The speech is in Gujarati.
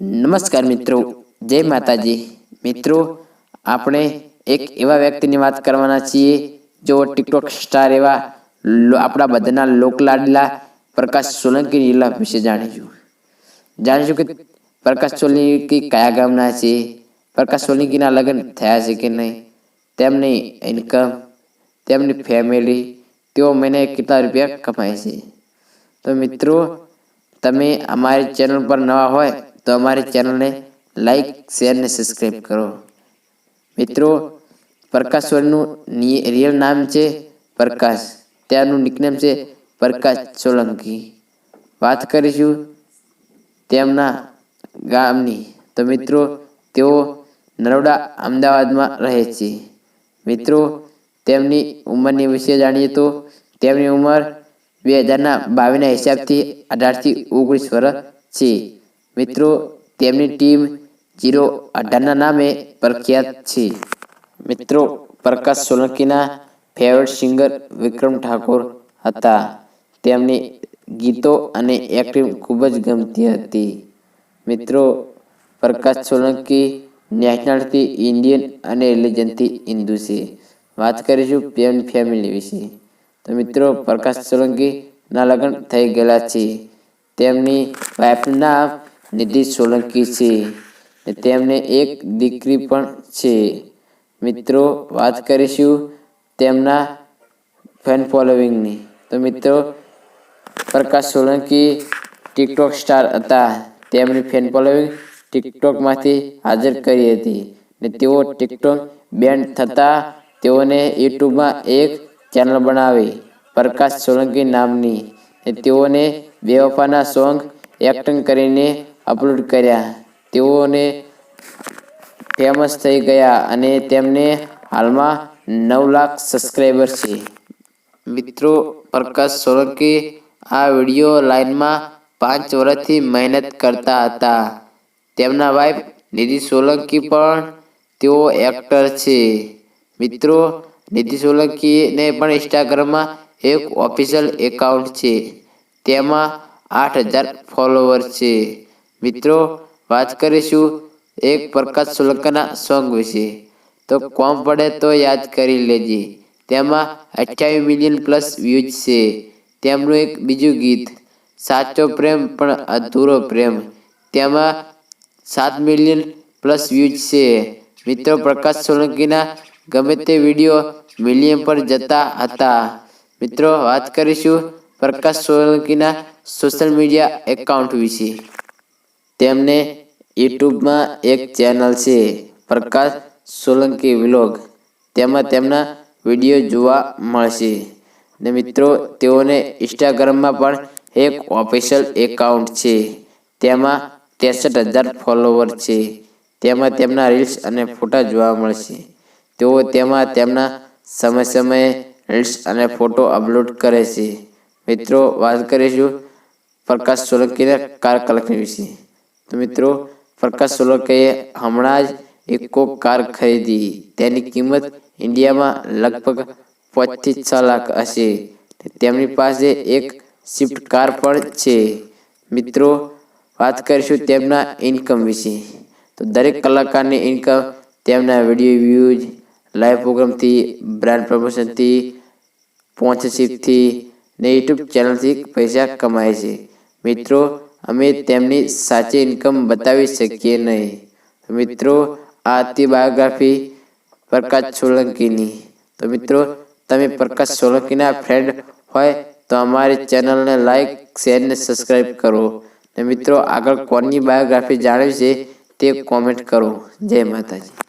નમસ્કાર મિત્રો. જય માતાજી. મિત્રો, આપણે એક એવા વ્યક્તિની વાત કરવાના છીએ જો ટિકટોક સ્ટાર એવા આપણા બધાના લોકલાડલા પ્રકાશ સોલંકી જિલ્લા વિશે જાણીશું. જાણીશું કે પ્રકાશ સોલંકી કયા ગામના છે? પ્રકાશ સોલંકીના લગ્ન થયા છે કે નહીં? તેમની ઇન્કમ તેમની ફેમિલી તેઓ મહિને કેટલા રૂપિયા કમાય છે? તો મિત્રો, તમે અમારી ચેનલ પર નવા હોય તો અમારી ચેનલને લાઇક શેર અને સબસ્ક્રાઈબ કરો. મિત્રો, પ્રકાશ સોલનું રિયલ નામ છે પ્રકાશ. ત્યાંનું નિકનેમ છે પ્રકાશ સોલંકી. વાત કરીશું તેમના ગામની. તો મિત્રો, તેઓ નરોડા અમદાવાદમાં રહે છે. મિત્રો, તેમની ઉંમરની વિશે જાણીએ તો તેમની ઉંમર બે હજારના બાવીસના હિસાબથી અઢારથી ઓગણીસ વર્ષ છે. મિત્રો, તેમની ટીમ જીરો અઢારના નામે પ્રખ્યાત છે. મિત્રો, પ્રકાશ સોલંકીના ફેવરેટ સિંગર વિક્રમ ઠાકોર હતા. તેમની ગીતો અને એક્ટિંગ ખૂબ જ ગમતી હતી. મિત્રો, પ્રકાશ સોલંકી નેશનલથી ઇન્ડિયન અને રિલિજનથી હિન્દુ છે. વાત કરીશું તેમની ફેમિલી વિશે. તો મિત્રો, પ્રકાશ સોલંકીના લગ્ન થઈ ગયેલા છે. તેમની વાઇફનું નામ નિધિ સોલંકી છે ને તેમને એક દીકરી પણ છે. મિત્રો, વાત કરીશું તેમના ફેન ફોલોવિંગની તો મિત્રો, પ્રકાશ સોલંકી ટિકટોક સ્ટાર હતા. તેમની ફેન ફોલોવિંગ ટિકટોકમાંથી હાજર કરી હતી ને તેઓ ટિકટોક બેન્ડ થતાં તેઓને યુટ્યુબમાં એક ચેનલ બનાવી, પ્રકાશ સોલંકી નામની. ને તેઓને બેવફાના સોંગ એક્ટિંગ કરીને અપલોડ કર્યા. તેઓને ફેમસ થઈ ગયા અને તેમને હાલમાં નવ લાખ સબસ્ક્રાઈબર છે. મિત્રો, પ્રકાશ સોલંકી આ વીડિયો લાઇનમાં પાંચ વર્ષથી મહેનત કરતા હતા. તેમના વાઈફ નિધિ સોલંકી પણ તેઓ એક્ટર છે. મિત્રો, નિધિ સોલંકીને પણ ઇન્સ્ટાગ્રામમાં એક ઓફિશિયલ એકાઉન્ટ છે. તેમાં આઠ હજાર ફોલોવર છે. મિત્રો, વાત કરીશું એક પ્રકાશ શુલ્કના સોંગ વિશે. તો કોમ પડે તો યાદ કરી લેજે. તેમાં અઠ્યાવીસ મિલિયન પ્લસ વ્યૂઝ છે. તેમનું એક બીજું ગીત, સાચો પ્રેમ પણ અધૂરો પ્રેમ. તેમાં સાત મિલિયન પ્લસ વ્યૂઝ છે. મિત્રો, પ્રકાશ સોલંકીના ગમે તે વીડિયો મિલિયન પર જતા હતા. મિત્રો, વાત કરીશું પ્રકાશ સોલંકીના સોશિયલ મીડિયા એકાઉન્ટ વિશે. તેમને યુટ્યુબમાં એક ચેનલ છે, પ્રકાશ સોલંકી વ્લોગ. તેમાં તેમના વીડિયો જોવા મળશે. ને મિત્રો, તેઓને ઇન્સ્ટાગ્રામમાં પણ એક ઓફિશિયલ એકાઉન્ટ છે. તેમાં ત્રેસઠ હજાર ફોલોવર છે. તેમાં તેમના રીલ્સ અને ફોટા જોવા મળશે. તેઓ તેમાં તેમના સમય સમયે રીલ્સ અને ફોટો અપલોડ કરે છે. મિત્રો, વાત કરીશું પ્રકાશ સોલંકીના કાર વિશે. તો મિત્રો પ્રકાશ સોલંકીએ હમણાં જ ઇકો કાર ખરીદી. તેની કિંમત ઇન્ડિયામાં લગભગ પાંચથી છ લાખ હશે. તેમની પાસે એક સ્વિફ્ટ કાર પણ છે. મિત્રો, વાત કરીશું તેમના ઇન્કમ વિશે. તો દરેક કલાકારની ઇન્કમ તેમના વીડિયો વ્યૂઝ લાઈવ પ્રોગ્રામથી બ્રાન્ડ પ્રમોશનથી સ્પોન્સરશિપથી ને યુટ્યુબ ચેનલથી પૈસા કમાય છે. મિત્રો અમે તેમની સાચી ઇન્કમ બતાવી શકીએ નહીં. મિત્રો, આ હતી બાયોગ્રાફી પ્રકાશ સોલંકીની. તો મિત્રો, તમે પ્રકાશ સોલંકીના ફ્રેન્ડ હોય તો અમારી ચેનલને લાઈક શેર ને સબસ્ક્રાઈબ કરો. ને મિત્રો, આગળ કોની બાયોગ્રાફી જાણવી છે તે કોમેન્ટ કરો. જય માતાજી.